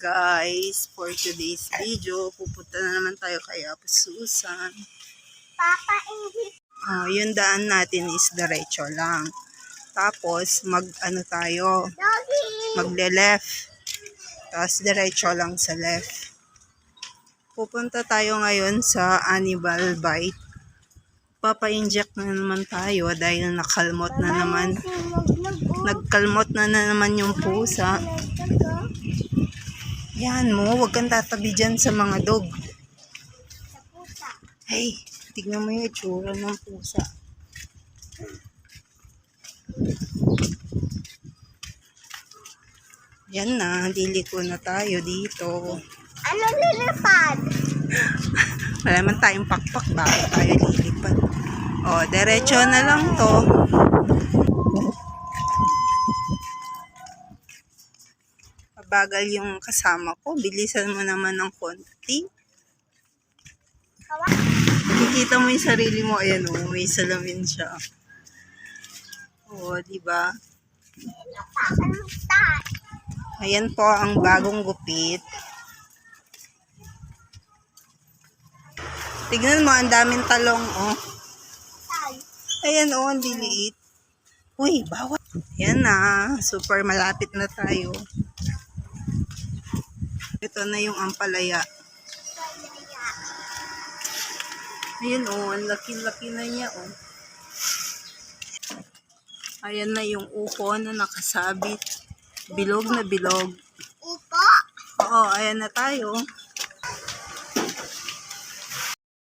guys, for today's video, pupunta na naman tayo kay Apo Susan. Papa. Ah, yung daan natin is diretso lang. Tapos, mag, ano tayo, magle-left. Tapos, diretso lang sa left. Pupunta tayo ngayon sa Animal Bite. Papa-inject na naman tayo dahil nakalmot na naman. Nagkalmot na, na naman yung pusa. Yan mo, huwag kang tatabi dyan sa mga dog. Hey, tignan mo yung itsura ng pusa. Yan na, liliko na tayo dito. Ano lilipad? Wala man tayong pakpak, bakit tayo lilipad? O, diretso na lang to. Mabagal yung kasama ko. Bilisan mo naman ng konti. Nakikita mo yung sarili mo, ayan o, may salamin siya. Oo, di ba? Ayan po ang bagong gupit. Tignan mo, ang daming talong, oh. Ayan, oh, ang liliit. Uy, bawal. Ayan na, super malapit na tayo. Ito na yung ampalaya. Ayan, oh, ang laki-laki na niya, oh. Ayan na yung upo na nakasabit. Bilog na bilog. Upo. Oo, ayan na tayo.